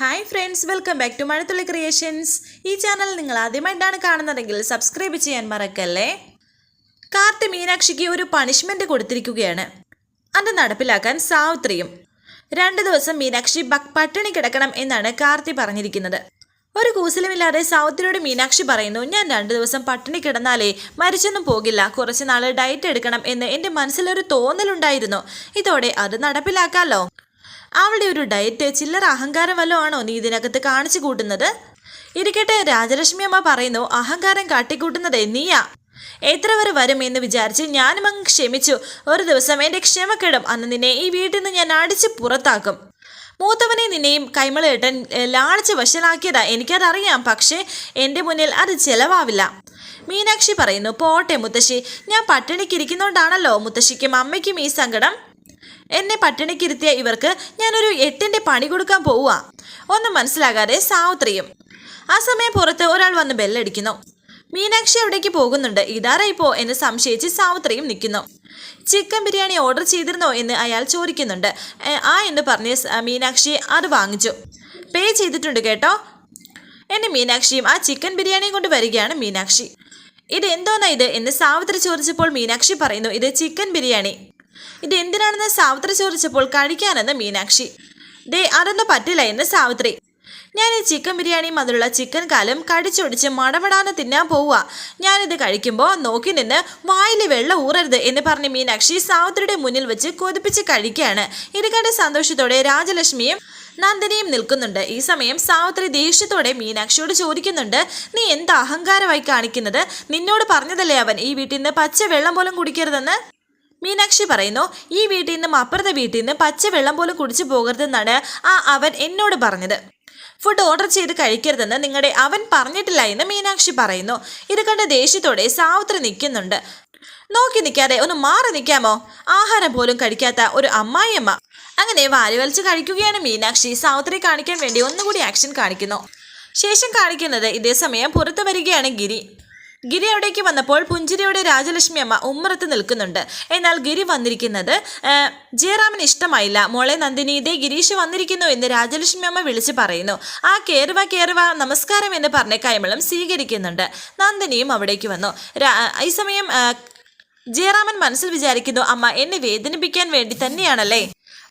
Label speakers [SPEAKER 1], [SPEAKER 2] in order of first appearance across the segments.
[SPEAKER 1] Hi friends welcome back to Mazhathulli creations ഈ channel നിങ്ങൾ ആദ്യമായിട്ടാണ് കാണുന്നതെങ്കിൽ സബ്സ്ക്രൈബ് ചെയ്യാൻ മറക്കല്ലേ? കാർത്തി മീനാക്ഷിക്ക് ഒരു പണിഷ്മെന്റ് കൊടുത്തിരിക്കുകയാണ്. അത് നടപ്പിലാക്കാൻ സാവിത്രിയും രണ്ട് ദിവസം മീനാക്ഷി ബക് പട്ടിണി കിടക്കണം എന്നാണ് കാർത്തി പറഞ്ഞിരിക്കുന്നത്. ഒരു കൂസലുമില്ലാതെ സാവിത്രിയോട് മീനാക്ഷി പറയുന്നു ഞാൻ രണ്ട് ദിവസം പട്ടിണി കിടന്നാലേ മരിച്ചൊന്നും പോകില്ല കുറച്ച് നാൾ ഡയറ്റ് എടുക്കണം എന്ന് എന്റെ മനസ്സിലൊരു തോന്നലുണ്ടായിരുന്നു. ഇതോടെ അത് നടപ്പിലാക്കാമല്ലോ അവളുടെ ഒരു ഡയറ്റ് ചില്ലറ അഹങ്കാരം വല്ലതും ആണോ നീ ഇതിനകത്ത് കാണിച്ചു കൂട്ടുന്നത്? ഇരിക്കട്ടെ രാജലക്ഷ്മി അമ്മ പറയുന്നു അഹങ്കാരം കാട്ടിക്കൂട്ടുന്നത് നീയാ. എത്ര വരെ വരും എന്ന് വിചാരിച്ച് ഞാനും അങ്ങ് ക്ഷമിച്ചു. ഒരു ദിവസം എന്റെ ക്ഷമക്കെടും. അന്ന് നിന്നെ ഈ വീട്ടിൽ നിന്ന് ഞാൻ അടിച്ച് പുറത്താക്കും. മൂത്തവനെ നിന്നെയും കൈമളേട്ടൻ ലാളിച്ച് വശനാക്കിയതാ എനിക്കതറിയാം പക്ഷേ എന്റെ മുന്നിൽ അത് ചെലവാവില്ല. മീനാക്ഷി പറയുന്നു പോട്ടെ മുത്തശ്ശി. ഞാൻ പട്ടിണിക്കിരിക്കുന്നോണ്ടാണല്ലോ മുത്തശ്ശിക്കും അമ്മയ്ക്കും ഈ സങ്കടം. എന്നെ പട്ടിണിക്കിരുത്തിയ ഇവർക്ക് ഞാനൊരു എട്ടിന്റെ പണി കൊടുക്കാൻ പോവുക. ഒന്നും മനസ്സിലാകാതെ സാവിത്രിയും. ആ സമയം പുറത്ത് ഒരാൾ വന്ന് ബെല്ലടിക്കുന്നു. മീനാക്ഷി അവിടേക്ക് പോകുന്നുണ്ട്. ഇതാരായിപ്പോ എന്ന് സംശയിച്ച് സാവിത്രിയും നിൽക്കുന്നു. ചിക്കൻ ബിരിയാണി ഓർഡർ ചെയ്തിരുന്നോ എന്ന് അയാൾ ചോദിക്കുന്നുണ്ട്. ആ എന്ന് പറഞ്ഞ് മീനാക്ഷി അത് വാങ്ങിച്ചു. പേ ചെയ്തിട്ടുണ്ട് കേട്ടോ. എന്നെ മീനാക്ഷിയും ആ ചിക്കൻ ബിരിയാണിയും കൊണ്ട് വരികയാണ് മീനാക്ഷി. ഇത് എന്തോന്നാ ഇത് എന്ന് സാവത്രി ചോദിച്ചപ്പോൾ മീനാക്ഷി പറയുന്നു ഇത് ചിക്കൻ ബിരിയാണി. ഇത് എന്തിനാണെന്ന് സാവിത്രി ചോദിച്ചപ്പോൾ കഴിക്കാനെന്ന് മീനാക്ഷി. ഡേ അതൊന്നും പറ്റില്ല എന്ന് സാവിത്രി. ഞാൻ ഈ ചിക്കൻ ബിരിയാണിയും അതിലുള്ള ചിക്കൻ കാലും കടിച്ചൊടിച്ച് മടമടാന്ന് തിന്നാൻ പോവുക. ഞാനിത് കഴിക്കുമ്പോൾ നോക്കി നിന്ന് വായിൽ വെള്ളം ഊറരുത് എന്ന് പറഞ്ഞ് മീനാക്ഷി സാവിത്രിയുടെ മുന്നിൽ വെച്ച് കൊതിപ്പിച്ച് കഴിക്കുകയാണ്. ഇത് സന്തോഷത്തോടെ രാജലക്ഷ്മിയും നന്ദിനിയും നിൽക്കുന്നുണ്ട്. ഈ സമയം സാവിത്രി ദേഷ്യത്തോടെ മീനാക്ഷിയോട് ചോദിക്കുന്നുണ്ട് നീ എന്ത് അഹങ്കാരമായി കാണിക്കുന്നത്? നിന്നോട് പറഞ്ഞതല്ലേ അവൻ ഈ വീട്ടിൽ നിന്ന് പച്ച വെള്ളം പോലും കുടിക്കരുതെന്ന്? മീനാക്ഷി പറയുന്നു ഈ വീട്ടിൽ നിന്നും അപ്പുറത്തെ വീട്ടിൽ നിന്ന് പച്ച വെള്ളം പോലും കുടിച്ചു പോകരുതെന്നാണ് ആ അവൻ എന്നോട് പറഞ്ഞത്. ഫുഡ് ഓർഡർ ചെയ്ത് കഴിക്കരുതെന്ന് നിങ്ങളുടെ അവൻ പറഞ്ഞിട്ടില്ല എന്ന് മീനാക്ഷി പറയുന്നു. ഇത് കണ്ട് ദേഷ്യത്തോടെ സാവിത്രി നിൽക്കുന്നുണ്ട്. നോക്കി നിൽക്കാതെ ഒന്ന് മാറി നിൽക്കാമോ? ആഹാരം പോലും കഴിക്കാത്ത ഒരു അമ്മായിയമ്മ. അങ്ങനെ വാരി വലിച്ച് കഴിക്കുകയാണ് മീനാക്ഷി. സാവിത്രി കാണിക്കാൻ വേണ്ടി ഒന്നുകൂടി ആക്ഷൻ കാണിക്കുന്നു. ശേഷം കാണിക്കുന്നത് ഇതേ സമയം പുറത്തു വരികയാണ് ഗിരി. ഗിരി അവിടേക്ക് വന്നപ്പോൾ പുഞ്ചിരിയോടെ രാജലക്ഷ്മി അമ്മ ഉമ്മറത്ത് നിൽക്കുന്നുണ്ട്. എന്നാൽ ഗിരി വന്നിരിക്കുന്നത് ജയറാമൻ ഇഷ്ടമായില്ല. മോളെ നന്ദിനി ഇതേ ഗിരീഷ് വന്നിരിക്കുന്നു എന്ന് രാജലക്ഷ്മി അമ്മ വിളിച്ച് പറയുന്നു. ആ കേറുവ കേറുവ നമസ്കാരം എന്ന് പറഞ്ഞ കൈമളം സ്വീകരിക്കുന്നുണ്ട്. നന്ദിനിയും അവിടേക്ക് വന്നു. ഈ സമയം ജയറാമൻ മനസ്സിൽ വിചാരിക്കുന്നു അമ്മ എന്നെ വേദനിപ്പിക്കാൻ വേണ്ടി തന്നെയാണല്ലേ?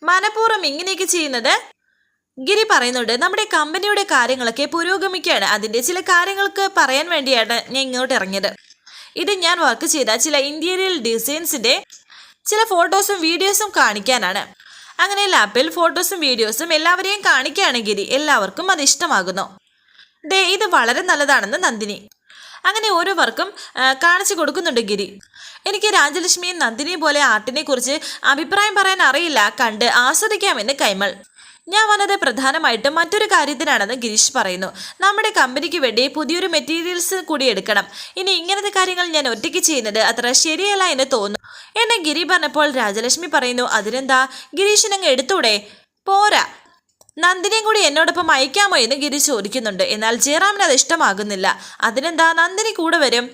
[SPEAKER 1] മനഃപൂർവം ഇങ്ങനെയൊക്കെ ചെയ്യുന്നത്? ഗിരി പറയുന്നുണ്ട് നമ്മുടെ കമ്പനിയുടെ കാര്യങ്ങളൊക്കെ പുരോഗമിക്കുകയാണ്. അതിന്റെ ചില കാര്യങ്ങൾക്ക് പറയാൻ വേണ്ടിയാണ് ഞാൻ ഇങ്ങോട്ട് ഇറങ്ങിയത്. ഇത് ഞാൻ വർക്ക് ചെയ്ത ചില ഇന്റീരിയൽ ഡിസൈൻസിന്റെ ചില ഫോട്ടോസും വീഡിയോസും കാണിക്കാനാണ്. അങ്ങനെ ലാപ്പിൽ ഫോട്ടോസും വീഡിയോസും എല്ലാവരെയും കാണിക്കുകയാണ് ഗിരി. എല്ലാവർക്കും അത് ഇഷ്ടമാകുന്നു. ദേ ഇത് വളരെ നല്ലതാണെന്ന് നന്ദിനി. അങ്ങനെ ഓരോവർക്കും വർക്കും കാണിച്ചു കൊടുക്കുന്നുണ്ട് ഗിരി. എനിക്ക് രാജലക്ഷ്മിയും നന്ദിനിയും പോലെ ആർട്ടിനെ കുറിച്ച് അഭിപ്രായം പറയാൻ അറിയില്ല. കണ്ട് ആസ്വദിക്കാമെന്ന് കൈമൾ. ഞാൻ വന്നത് പ്രധാനമായിട്ടും മറ്റൊരു കാര്യത്തിനാണെന്ന് ഗിരീഷ് പറയുന്നു. നമ്മുടെ കമ്പനിക്ക് വേണ്ടി പുതിയൊരു മെറ്റീരിയൽസ് കൂടി എടുക്കണം. ഇനി ഇങ്ങനത്തെ കാര്യങ്ങൾ ഞാൻ ഒറ്റയ്ക്ക് ചെയ്യുന്നത് അത്ര ശരിയല്ല എന്ന് തോന്നുന്നു. എന്നെ ഗിരി പറഞ്ഞപ്പോൾ രാജലക്ഷ്മി പറയുന്നു അതിനെന്താ? ഗിരീഷിനങ്ങ് എടുത്തൂടെ? പോരാ. നന്ദിനിയും കൂടി എന്നോടൊപ്പം അയക്കാമോ? എന്ന് ഗിരി ചോദിക്കുന്നുണ്ട്. എന്നാൽ ജയറാമിന് അത് ഇഷ്ടമാകുന്നില്ല. അതിനെന്താ? നന്ദിനി കൂടെ വരും.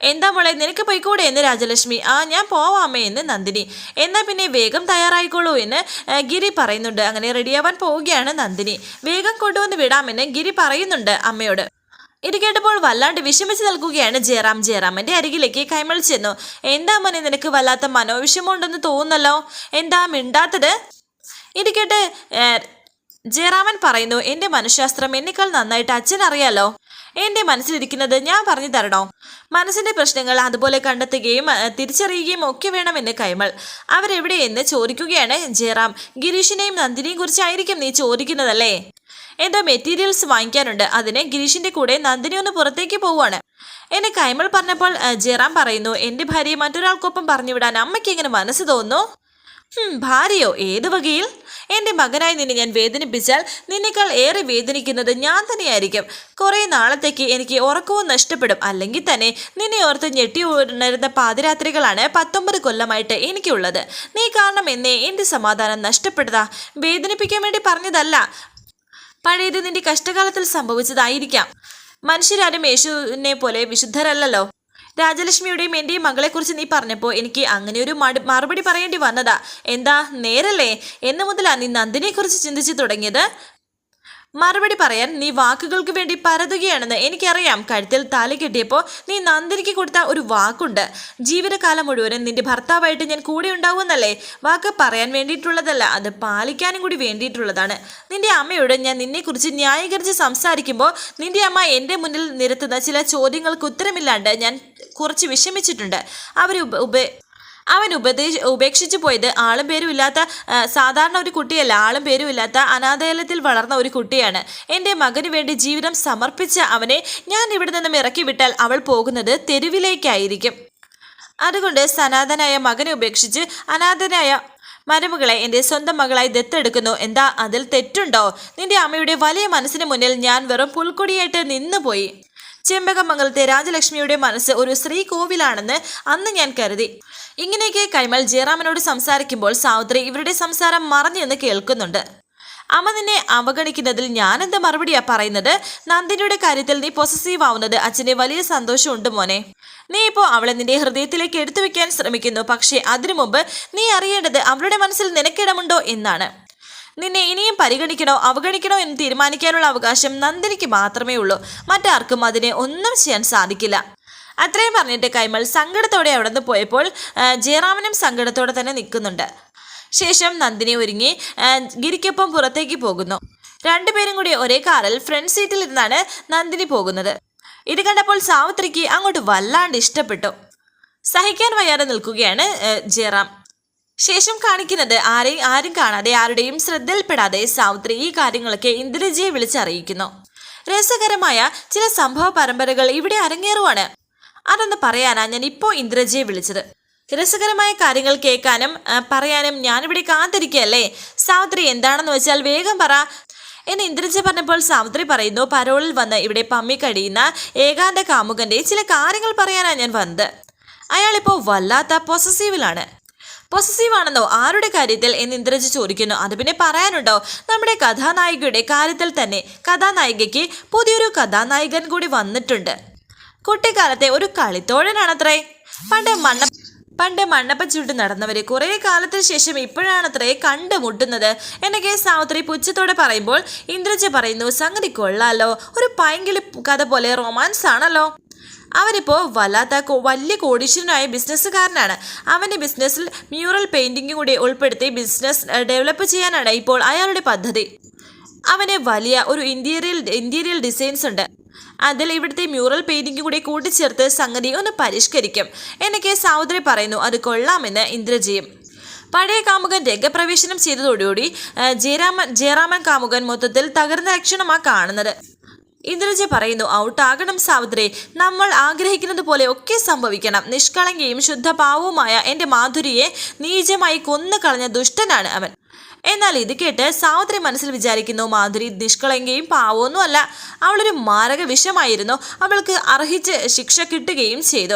[SPEAKER 1] എന്താ മോളെ നിനക്ക് പോയിക്കൂടെ എന്ന് രാജലക്ഷ്മി. ആ ഞാൻ പോവാമേ എന്ന് നന്ദിനി. എന്നാൽ പിന്നെ വേഗം തയ്യാറായിക്കോളൂ എന്ന് ഗിരി പറയുന്നുണ്ട്. അങ്ങനെ റെഡിയാവാൻ പോവുകയാണ് നന്ദിനി. വേഗം കൊണ്ടുവന്ന് വിടാമെന്ന് ഗിരി പറയുന്നുണ്ട് അമ്മയോട്. ഇത് കേട്ടപ്പോൾ വല്ലാണ്ട് വിഷമിച്ച് നിൽക്കുകയാണ് ജയറാം. ജയറാമന്റെ അരികിലേക്ക് കൈമൾ ചെന്നു. എന്താ മോനെ നിനക്ക് വല്ലാത്ത മനോവിഷമുണ്ടെന്ന് തോന്നുന്നല്ലോ? എന്താ മിണ്ടാത്തത്? ഇത് കേട്ട് ജയറാമൻ പറയുന്നു എന്റെ മനഃശാസ്ത്രം എന്നെക്കാൾ നന്നായിട്ട് അച്ഛൻ അറിയാലോ എന്റെ മനസ്സിലിരിക്കുന്നത് ഞാൻ പറഞ്ഞു തരണോ? മനസ്സിന്റെ പ്രശ്നങ്ങൾ അതുപോലെ കണ്ടെത്തുകയും തിരിച്ചറിയുകയും ഒക്കെ വേണമെന്ന് കൈമൾ. അവരെവിടെയെന്ന് ചോദിക്കുകയാണ് ജയറാം. ഗിരീഷിനെയും നന്ദിനെയും കുറിച്ചായിരിക്കും നീ ചോദിക്കുന്നതല്ലേ? എന്തോ മെറ്റീരിയൽസ് വാങ്ങിക്കാനുണ്ട്. അതിന് ഗിരീഷിന്റെ കൂടെ നന്ദിനി ഒന്ന് പുറത്തേക്ക് പോവുകയാണ്. എന്നെ കൈമൾ പറഞ്ഞപ്പോൾ ജയറാം പറയുന്നു എന്റെ ഭാര്യയെ മറ്റൊരാൾക്കൊപ്പം പറഞ്ഞുവിടാൻ അമ്മയ്ക്ക് എങ്ങനെ മനസ്സ് തോന്നുന്നു? ഭാര്യയോ? ഏത് വകയിൽ? എന്റെ മകനായി നിന്നെ ഞാൻ വേദനിപ്പിച്ചാൽ നിന്നേക്കാൾ ഏറെ വേദനിക്കുന്നത് ഞാൻ തന്നെയായിരിക്കും. കുറേ നാളത്തേക്ക് എനിക്ക് ഉറക്കവും നഷ്ടപ്പെടും. അല്ലെങ്കിൽ തന്നെ നിന്നെ ഓർത്ത് ഞെട്ടി ഉണരുന്ന പാതിരാത്രികളാണ് പത്തൊമ്പത് കൊല്ലമായിട്ട് എനിക്കുള്ളത്. നീ കാരണം എന്നെ എന്റെ സമാധാനം നഷ്ടപ്പെടുക വേദനിപ്പിക്കാൻ വേണ്ടി പറഞ്ഞതല്ല. പഴയത് നിന്റെ കഷ്ടകാലത്തിൽ സംഭവിച്ചതായിരിക്കാം. മനുഷ്യരാരും യേശുവിനെ പോലെ വിശുദ്ധരല്ലല്ലോ. രാജലക്ഷ്മിയുടെയും എന്റെയും മകളെക്കുറിച്ച് നീ പറഞ്ഞപ്പോൾ എനിക്ക് അങ്ങനെ ഒരു മറുപടി പറയേണ്ടി വന്നതാ. എന്താ നേരല്ലേ? എന്ന് മുതലാ നീ നന്ദിനെക്കുറിച്ച് ചിന്തിച്ചു തുടങ്ങിയത്? മറുപടി പറയാൻ നീ വാക്കുകൾക്ക് വേണ്ടി പരതുകയാണെന്ന് എനിക്കറിയാം. കഴുത്തിൽ താലി കെട്ടിയപ്പോൾ നീ നന്ദിനിക്ക് കൊടുത്ത ഒരു വാക്കുണ്ട്. ജീവിതകാലം മുഴുവനും നിന്റെ ഭർത്താവായിട്ട് ഞാൻ കൂടെ ഉണ്ടാവുമെന്നല്ലേ? വാക്ക് പറയാൻ വേണ്ടിയിട്ടുള്ളതല്ല അത് പാലിക്കാനും കൂടി വേണ്ടിയിട്ടുള്ളതാണ്. നിന്റെ അമ്മയോട് ഞാൻ നിന്നെക്കുറിച്ച് ന്യായീകരിച്ച് സംസാരിക്കുമ്പോൾ നിന്റെ അമ്മ എന്റെ മുന്നിൽ നിരത്തുന്ന ചില ചോദ്യങ്ങൾക്ക് ഉത്തരമില്ലാണ്ട് ഞാൻ കുറച്ച് വിഷമിച്ചിട്ടുണ്ട്. അവർ ഉപ അവൻ ഉപദേശ ഉപേക്ഷിച്ചു പോയത് ആളും പേരും ഇല്ലാത്ത സാധാരണ ഒരു കുട്ടിയല്ല. ആളും പേരും ഇല്ലാത്ത അനാഥാലയത്തിൽ വളർന്ന ഒരു കുട്ടിയാണ്. എന്റെ മകന് വേണ്ടി ജീവിതം സമർപ്പിച്ച അവനെ ഞാൻ ഇവിടെ നിന്നും ഇറക്കി വിട്ടാൽ അവൾ പോകുന്നത് തെരുവിലേക്കായിരിക്കും. അതുകൊണ്ട് സനാതനായ മകനെ ഉപേക്ഷിച്ച് അനാഥനായ മരുമകളെ എന്റെ സ്വന്തം മകളായി ദത്തെടുക്കുന്നു. എന്താ അതിൽ തെറ്റുണ്ടോ? നിന്റെ അമ്മയുടെ വലിയ മനസ്സിന് മുന്നിൽ ഞാൻ വെറും പുൽക്കൊടിയായിട്ട് നിന്നുപോയി. ചെമ്പകമംഗലത്തെ രാജലക്ഷ്മിയുടെ മനസ്സ് ഒരു സ്ത്രീ കോവിലാണെന്ന് അന്ന് ഞാൻ കരുതി. ഇങ്ങനെയൊക്കെ കൈമൽ ജയറാമനോട് സംസാരിക്കുമ്പോൾ സാവിത്രി ഇവരുടെ സംസാരം മറഞ്ഞു എന്ന് കേൾക്കുന്നുണ്ട്. അമ്മ നിന്നെ അവഗണിക്കുന്നതിൽ ഞാനെന്താ മറുപടിയാ പറയുന്നത്? നന്ദിനിയുടെ കാര്യത്തിൽ നീ പൊസസീവ് ആവുന്നത് അച്ഛന് വലിയ സന്തോഷമുണ്ട് മോനെ. നീ ഇപ്പോൾ അവളെ നിന്റെ ഹൃദയത്തിലേക്ക് എടുത്തു വെക്കാൻ ശ്രമിക്കുന്നു. പക്ഷേ അതിനു മുമ്പ് നീ അറിയേണ്ടത് അവളുടെ മനസ്സിൽ നിനക്കിടമുണ്ടോ എന്നാണ്. നിന്നെ ഇനിയും പരിഗണിക്കണോ അവഗണിക്കണോ എന്ന് തീരുമാനിക്കാനുള്ള അവകാശം നന്ദിനിക്ക് മാത്രമേ ഉള്ളൂ. മറ്റാർക്കും അതിനെ ഒന്നും ചെയ്യാൻ സാധിക്കില്ല. അത്രയും പറഞ്ഞിട്ട് കൈമൾ സങ്കടത്തോടെ അവിടെ നിന്ന് പോയപ്പോൾ ജയറാമനും സങ്കടത്തോടെ തന്നെ നിൽക്കുന്നുണ്ട്. ശേഷം നന്ദിനി ഒരുങ്ങി ഗിരിക്കൊപ്പം പുറത്തേക്ക് പോകുന്നു. രണ്ടുപേരും കൂടി ഒരേ കാറിൽ ഫ്രണ്ട് സീറ്റിൽ ഇരുന്നാണ് നന്ദിനി പോകുന്നത്. ഇത് കണ്ടപ്പോൾ സാവിത്രിക്ക് അങ്ങോട്ട് വല്ലാണ്ട് ഇഷ്ടപ്പെട്ടു. സഹിക്കാൻ വയ്യാതെ നിൽക്കുകയാണ് ജയറാം. ശേഷം കാണിക്കുന്നത് ആരെയും ആരും കാണാതെ ആരുടെയും ശ്രദ്ധയിൽപ്പെടാതെ സാവിത്രി ഈ കാര്യങ്ങളൊക്കെ ഇന്ദിരജിയെ വിളിച്ചറിയിക്കുന്നു. രസകരമായ ചില സംഭവ പരമ്പരകൾ ഇവിടെ അരങ്ങേറുവാണ്. അതൊന്ന് പറയാനാ ഞാൻ ഇപ്പോൾ ഇന്ദ്രജിയെ വിളിച്ചത്. രസകരമായ കാര്യങ്ങൾ കേൾക്കാനും പറയാനും ഞാനിവിടെ കാത്തിരിക്കുകയല്ലേ? സാവിത്രി എന്താണെന്ന് വെച്ചാൽ വേഗം പറ. എന്ന് ഇന്ദ്രജ പറഞ്ഞപ്പോൾ സാവിത്രി പറയുന്നു പരോളിൽ വന്ന് ഇവിടെ പമ്മി കഴിയുന്ന ഏകാന്ത കാമുകന്റെ ചില കാര്യങ്ങൾ പറയാനാണ് ഞാൻ വന്നത്. അയാളിപ്പോൾ വല്ലാത്ത പൊസസീവിലാണ് പൊസസീവ് ആണെന്നോ? ആരുടെ കാര്യത്തിൽ എന്ന് ഇന്ദ്രജി ചോദിക്കുന്നു. അത് പിന്നെ പറയാനുണ്ടോ? നമ്മുടെ കഥാനായികയുടെ കാര്യത്തിൽ തന്നെ കഥാനായികയ്ക്ക് പുതിയൊരു കഥാനായകൻ കൂടി വന്നിട്ടുണ്ട്. കുട്ടിക്കാലത്തെ ഒരു കളിത്തോഴനാണത്രേ. പണ്ട് മണ്ണ പണ്ട് മണ്ണപ്പ ചുട്ട് നടന്നവര് കുറെ കാലത്തിന് ശേഷം ഇപ്പോഴാണത്രേ കണ്ടുമുട്ടുന്നത്. എന്നൊക്കെ സാവിത്രി പുച്ഛത്തോടെ പറയുമ്പോൾ ഇന്ദ്രജ പറയുന്നു സംഗതി കൊള്ളാലോ. ഒരു പൈങ്കിളി കഥ പോലെ റൊമാൻസ് ആണല്ലോ അവനിപ്പോൾ വല്ലാത്ത വലിയ കോടീശ്വരനായ ബിസിനസ്സുകാരനാണ് അവന്റെ ബിസിനസ്സിൽ മ്യൂറൽ പെയിന്റിംഗ് കൂടി ഉൾപ്പെടുത്തി ബിസിനസ് ഡെവലപ്പ് ചെയ്യാനാണ് ഇപ്പോൾ അയാളുടെ പദ്ധതി. അവന് വലിയ ഒരു ഇന്റീരിയൽ ഇന്റീരിയൽ ഡിസൈൻസ് ഉണ്ട്. അതിൽ ഇവിടുത്തെ മ്യൂറൽ പെയിന്റിംഗ് കൂടി കൂട്ടിച്ചേർത്ത് സംഗതി ഒന്ന് പരിഷ്കരിക്കും. എന്നൊക്കെ സഹോദരി പറയുന്നു. അത് കൊള്ളാമെന്ന് ഇന്ദ്രജിയും. പഴയ കാമുകൻ രംഗപ്രവേശനം ചെയ്തതോടുകൂടി ജയരാമൻ ജയറാമൻ കാമുകൻ മൊത്തത്തിൽ തകർന്ന ലക്ഷണമാണ് കാണുന്നത്. ഇന്ദ്രജ പറയുന്നു ഔട്ടാകണം സാവിത്രി. നമ്മൾ ആഗ്രഹിക്കുന്നത് പോലെ ഒക്കെ സംഭവിക്കണം. നിഷ്കളങ്കയും ശുദ്ധഭാവവുമായ എന്റെ മാധുരിയെ നീചമായി കൊന്നു കളഞ്ഞ ദുഷ്ടനാണ് അവൻ. എന്നാൽ ഇത് കേട്ട് സാവിത്രി മനസ്സിൽ വിചാരിക്കുന്നു മാധുരി നിഷ്കളങ്കയും പാവമൊന്നും അല്ല അവളൊരു മാരക വിഷമായിരുന്നു. അവൾക്ക് അർഹിച്ച് ശിക്ഷ കിട്ടുകയും ചെയ്തു.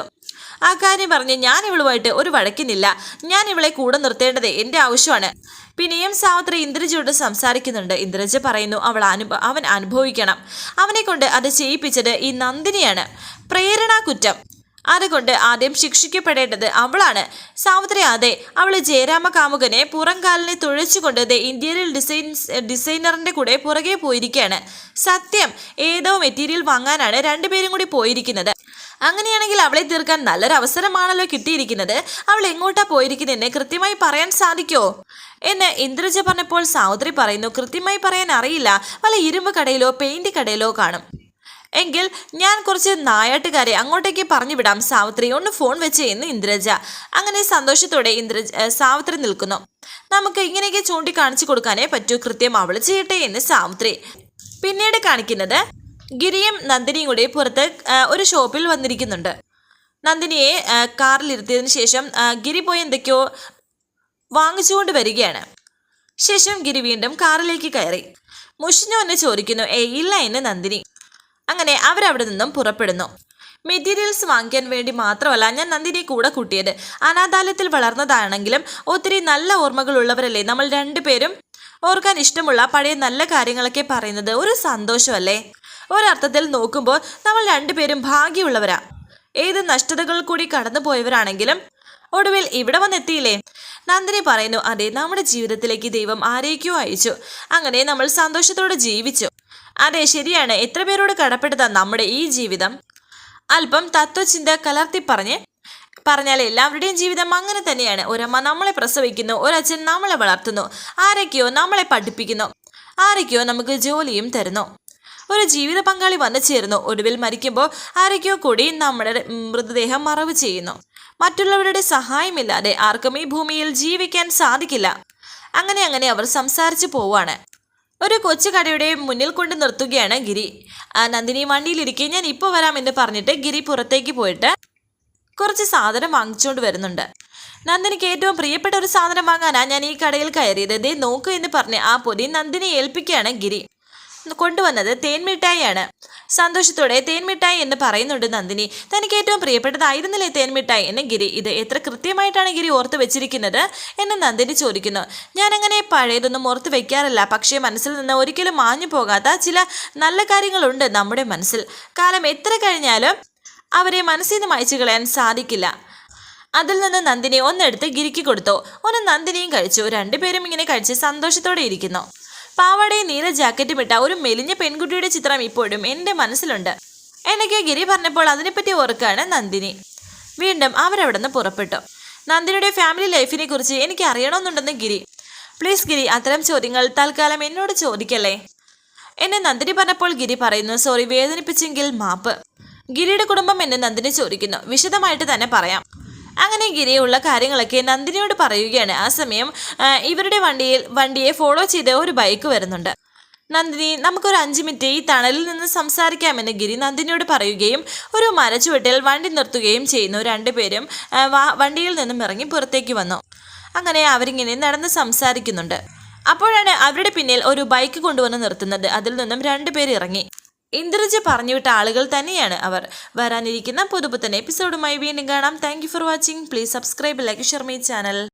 [SPEAKER 1] ആ കാര്യം പറഞ്ഞ് ഞാൻ ഇവളുമായിട്ട് ഒരു വഴക്കിനില്ല. ഞാൻ ഇവളെ കൂടെ നിർത്തേണ്ടത് എന്റെ ആവശ്യമാണ്. പിന്നെയും സാവിത്രി ഇന്ദ്രജിയോട് സംസാരിക്കുന്നുണ്ട്. ഇന്ദ്രജ പറയുന്നു അവൾ അവൻ അനുഭവിക്കണം. അവനെ കൊണ്ട് അത് ചെയ്യിപ്പിച്ചത് ഈ നന്ദിനിയാണ്. പ്രേരണാ കുറ്റം. അതുകൊണ്ട് ആദ്യം ശിക്ഷിക്കപ്പെടേണ്ടത് അവളാണ്. സാവിത്രി അതെ അവൾ ജയരാമ കാമുകനെ പുറംകാലിനെ തുഴച്ചുകൊണ്ട് ദേ ഇന്റീരിയൽ ഡിസൈൻസ് ഡിസൈനറിന്റെ കൂടെ പുറകെ പോയിരിക്കുകയാണ് സത്യം ഏതോ മെറ്റീരിയൽ വാങ്ങാനാണ് രണ്ടുപേരും കൂടി പോയിരിക്കുന്നത്. അങ്ങനെയാണെങ്കിൽ അവളെ തീർക്കാൻ നല്ലൊരു അവസരമാണല്ലോ കിട്ടിയിരിക്കുന്നത്. അവൾ എങ്ങോട്ടാ പോയിരിക്കുന്നതെന്ന് കൃത്യമായി പറയാൻ സാധിക്കോ? എന്ന് ഇന്ദ്രജ പറഞ്ഞപ്പോൾ സാവിത്രി പറയുന്നു കൃത്യമായി പറയാൻ അറിയില്ല. വല്ല ഇരുമ്പ് കടയിലോ പെയിന്റ് കടയിലോ കാണും. എങ്കിൽ ഞാൻ കുറച്ച് നായാട്ടുകാരെ അങ്ങോട്ടേക്ക് പറഞ്ഞു വിടാം സാവിത്രി. ഒന്ന് ഫോൺ വെച്ച് എന്ന് ഇന്ദ്രജ. അങ്ങനെ സന്തോഷത്തോടെ ഇന്ദ്രജ സാവിത്രി നിൽക്കുന്നു. നമുക്ക് ഇങ്ങനെയൊക്കെ ചൂണ്ടിക്കാണിച്ചു കൊടുക്കാനേ പറ്റൂ. കൃത്യം അവൾ ചെയ്യട്ടെ എന്ന് സാവിത്രി. പിന്നീട് കാണിക്കുന്നത് ഗിരിയും നന്ദിനിയും കൂടി പുറത്ത് ഒരു ഷോപ്പിൽ വന്നിരിക്കുന്നുണ്ട്. നന്ദിനിയെ കാറിലിരുത്തിയതിനു ശേഷം ഗിരി പോയി എന്തൊക്കെയോ വാങ്ങിച്ചുകൊണ്ട് വരികയാണ്. ശേഷം ഗിരി വീണ്ടും കാറിലേക്ക് കയറി. മുഷിഞ്ഞു എന്നെ ചോദിക്കുന്നു ഏ ഇല്ല എന്ന് നന്ദിനി. അങ്ങനെ അവരവിടെ നിന്നും പുറപ്പെടുന്നു. മെറ്റീരിയൽസ് വാങ്ങിക്കാൻ വേണ്ടി മാത്രമല്ല ഞാൻ നന്ദിനെ കൂടെ കൂട്ടിയത്. അനാഥാലയത്തിൽ വളർന്നതാണെങ്കിലും ഒത്തിരി നല്ല ഓർമ്മകളുള്ളവരല്ലേ നമ്മൾ രണ്ടുപേരും? ഓർക്കാൻ ഇഷ്ടമുള്ള പഴയ നല്ല കാര്യങ്ങളൊക്കെ പറയുന്നത് ഒരു സന്തോഷമല്ലേ? ഒരർത്ഥത്തിൽ നോക്കുമ്പോൾ നമ്മൾ രണ്ടുപേരും ഭാഗ്യമുള്ളവരാ. ഏത് നഷ്ടതകൾ കൂടി കടന്നു പോയവരാണെങ്കിലും ഒടുവിൽ ഇവിടെ വന്നെത്തിയില്ലേ? നന്ദിനി പറയുന്നു അതെ നമ്മുടെ ജീവിതത്തിലേക്ക് ദൈവം ആരേക്കോ അയച്ചു. അങ്ങനെ നമ്മൾ സന്തോഷത്തോടെ ജീവിച്ചു. അതെ ശരിയാണ്. എത്ര പേരോട് കടപ്പെട്ടതാ നമ്മുടെ ഈ ജീവിതം? അല്പം തത്വചിന്ത കലർത്തി പറഞ്ഞ് പറഞ്ഞാൽ എല്ലാവരുടെയും ജീവിതം അങ്ങനെ തന്നെയാണ്. ഒരമ്മ നമ്മളെ പ്രസവിക്കുന്നു ഒരച്ഛൻ നമ്മളെ വളർത്തുന്നു ആരൊക്കെയോ നമ്മളെ പഠിപ്പിക്കുന്നു ആരൊക്കെയോ നമുക്ക് ജോലിയും തരുന്നു. ഒരു ജീവിത പങ്കാളി വന്നു ചേരുന്നു. ഒടുവിൽ മരിക്കുമ്പോൾ ആരൊക്കെയോ കൂടി നമ്മുടെ മൃതദേഹം മറവ് ചെയ്യുന്നു. മറ്റുള്ളവരുടെ സഹായമില്ലാതെ ആർക്കും ഈ ഭൂമിയിൽ ജീവിക്കാൻ സാധിക്കില്ല. അങ്ങനെ അങ്ങനെ അവർ സംസാരിച്ചു പോവാണ്. ഒരു കൊച്ചു കടയുടെ മുന്നിൽ കൊണ്ട് നിർത്തുകയാണ് ഗിരി. ആ നന്ദിനി വണ്ടിയിലിരിക്കെ ഞാൻ ഇപ്പോൾ വരാമെന്ന് പറഞ്ഞിട്ട് ഗിരി പുറത്തേക്ക് പോയിട്ട് കുറച്ച് സാധനം വാങ്ങിച്ചുകൊണ്ട് വരുന്നുണ്ട്. നന്ദിനിക്ക് ഏറ്റവും പ്രിയപ്പെട്ട ഒരു സാധനം വാങ്ങാനാണ് ഞാൻ ഈ കടയിൽ കയറിയത്. ദേ നോക്കൂ എന്ന് പറഞ്ഞ് ആ പൊതി നന്ദിനി ഏൽപ്പിക്കുകയാണ് ഗിരി. കൊണ്ടുവന്നത് തേൻമിഠായിയാണ്. സന്തോഷത്തോടെ തേൻമിഠായി എന്ന് പറയുന്നുണ്ട് നന്ദിനി. തനിക്ക് ഏറ്റവും പ്രിയപ്പെട്ടതായിരുന്നില്ലേ തേൻമിഠായി? എന്ന് ഗിരി ഇത് എത്ര കൃത്യമായിട്ടാണ് ഗിരി ഓർത്ത് വെച്ചിരിക്കുന്നത് എന്ന് നന്ദിനി ചോദിക്കുന്നു. ഞാനങ്ങനെ പഴയതൊന്നും ഓർത്ത് വെക്കാറില്ല. പക്ഷേ മനസ്സിൽ നിന്ന് ഒരിക്കലും മാഞ്ഞു പോകാത്ത ചില നല്ല കാര്യങ്ങളുണ്ട് നമ്മുടെ മനസ്സിൽ. കാലം എത്ര കഴിഞ്ഞാലും അവരെ മനസ്സിൽ നിന്ന് മായച്ചു കളയാൻ സാധിക്കില്ല. അതിൽ നിന്ന് നന്ദിനി ഒന്നെടുത്ത് ഗിരിക്ക് കൊടുത്തു. ഒന്ന് നന്ദിനിയും കഴിച്ചു. രണ്ടുപേരും ഇങ്ങനെ കഴിച്ച് സന്തോഷത്തോടെ ഇരിക്കുന്നു. പാവാടയും നീല ജാക്കറ്റും ഇട്ട ഒരു മെലിഞ്ഞ പെൺകുട്ടിയുടെ ചിത്രം ഇപ്പോഴും എന്റെ മനസ്സിലുണ്ട്. എന്നൊക്കെ ഗിരി പറഞ്ഞപ്പോൾ അതിനെപ്പറ്റി ഓർക്കാണ് നന്ദിനി. വീണ്ടും അവരവിടെ നിന്ന് പുറപ്പെട്ടു. നന്ദിനിയുടെ ഫാമിലി ലൈഫിനെ കുറിച്ച് എനിക്ക് അറിയണമെന്നുണ്ടെന്ന് ഗിരി. പ്ലീസ് ഗിരി അത്തരം ചോദ്യങ്ങൾ തൽക്കാലം എന്നോട് ചോദിക്കല്ലേ? എന്നെ നന്ദിനി പറഞ്ഞപ്പോൾ ഗിരി പറയുന്നു സോറി വേദനിപ്പിച്ചെങ്കിൽ മാപ്പ്. ഗിരിയുടെ കുടുംബം എന്നെ നന്ദിനി ചോദിക്കുന്നു. വിശദമായിട്ട് തന്നെ പറയാം. അങ്ങനെ ഗിരിയുള്ള കാര്യങ്ങളൊക്കെ നന്ദിനിയോട് പറയുകയാണ്. ആ സമയം ഇവരുടെ വണ്ടിയിൽ വണ്ടിയെ ഫോളോ ചെയ്ത് ഒരു ബൈക്ക് വരുന്നുണ്ട്. നന്ദിനി നമുക്കൊരു അഞ്ച് മിനിറ്റ് ഈ തണലിൽ നിന്ന് സംസാരിക്കാമെന്ന് ഗിരി നന്ദിനിയോട് പറയുകയും ഒരു മരച്ചുവട്ടിൽ വണ്ടി നിർത്തുകയും ചെയ്യുന്നു. രണ്ടുപേരും വണ്ടിയിൽ നിന്നും ഇറങ്ങി പുറത്തേക്ക് വന്നു. അങ്ങനെ അവരിങ്ങനെ നടന്ന് സംസാരിക്കുന്നുണ്ട്. അപ്പോഴാണ് അവരുടെ പിന്നിൽ ഒരു ബൈക്ക് കൊണ്ടുവന്ന് നിർത്തുന്നത്. അതിൽ നിന്നും രണ്ടുപേർ ഇറങ്ങി. ഇന്ദ്രജ പറഞ്ഞുവിട്ട ആളുകൾ തന്നെയാണ് അവർ. വരാനിരിക്കുന്ന പുതുപുത്തൻ എപ്പിസോഡുമായി വീണ്ടും കാണാം. Thank for watching please subscribe like Sharmi channel